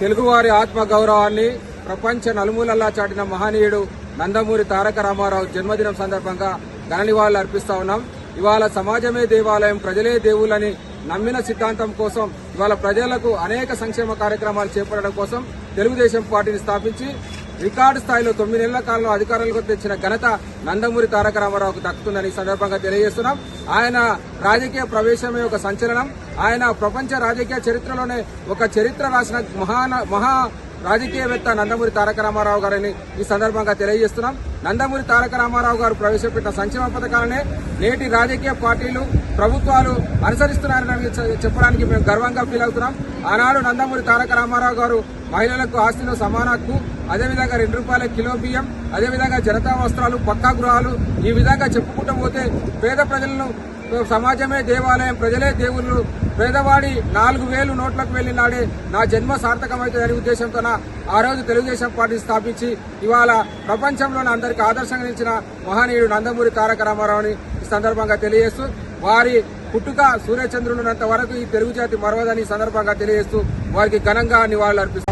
తెలుగువారి ఆత్మగౌరవాన్ని ప్రపంచ నలుమూలల్లా చాటిన మహనీయుడు నందమూరి తారక రామారావు జన్మదినం సందర్భంగా ఘన నివాళులు అర్పిస్తా ఉన్నాం. ఇవాళ సమాజమే దేవాలయం ప్రజలే దేవుళ్ళని నమ్మిన సిద్ధాంతం కోసం ఇవాళ ప్రజలకు అనేక సంక్షేమ కార్యక్రమాలు చేపట్టడం కోసం తెలుగుదేశం పార్టీని స్థాపించి రికార్డు స్థాయిలో తొమ్మిది నెలల కాలంలో అధికారులకు తెచ్చిన ఘనత నందమూరి తారక రామారావుకు దక్కుతుందని సందర్భంగా తెలియజేస్తున్నాం. ఆయన రాజకీయ ప్రవేశమే ఒక సంచలనం. ఆయన ప్రపంచ రాజకీయ చరిత్రలోనే ఒక చరిత్ర రాసిన మహాన మహా రాజకీయవేత్త నందమూరి తారక రామారావు గారని ఈ సందర్భంగా తెలియజేస్తున్నాం. నందమూరి తారక రామారావు గారు ప్రవేశపెట్టిన సంక్షేమ పథకాలనే నేటి రాజకీయ పార్టీలు ప్రభుత్వాలు అనుసరిస్తున్నారని చెప్పడానికి మేము గర్వంగా ఫీల్ అవుతున్నాం. ఆనాడు నందమూరి తారక రామారావు గారు మహిళలకు ఆస్తిలో సమాన హక్కు అదేవిధంగా రెండు రూపాయల కిలో బియ్యం అదేవిధంగా జనతా వస్త్రాలు పక్కా గృహాలు ఈ విధంగా చెప్పుకుంటూ పోతే పేద ప్రజలను సమాజమే దేవాలయం ప్రజలే దేవుళ్ళు పేదవాడి నాలుగు వేలు నోట్లకు వెళ్ళినాడే నా జన్మ సార్థకమవుతుందనే ఉద్దేశంతో ఆ రోజు తెలుగుదేశం పార్టీ స్థాపించి ఇవాళ ప్రపంచంలోనే అందరికీ ఆదర్శంగా నిలిచిన మహనీయుడు నందమూరి తారక రామారావుని ఈ సందర్భంగా తెలియజేస్తూ వారి పుట్టుక సూర్యచంద్రుడున్నంత వరకు ఈ తెలుగు జాతి మరవదని ఈ సందర్భంగా తెలియజేస్తూ వారికి ఘనంగా నివాళులు అర్పిస్తారు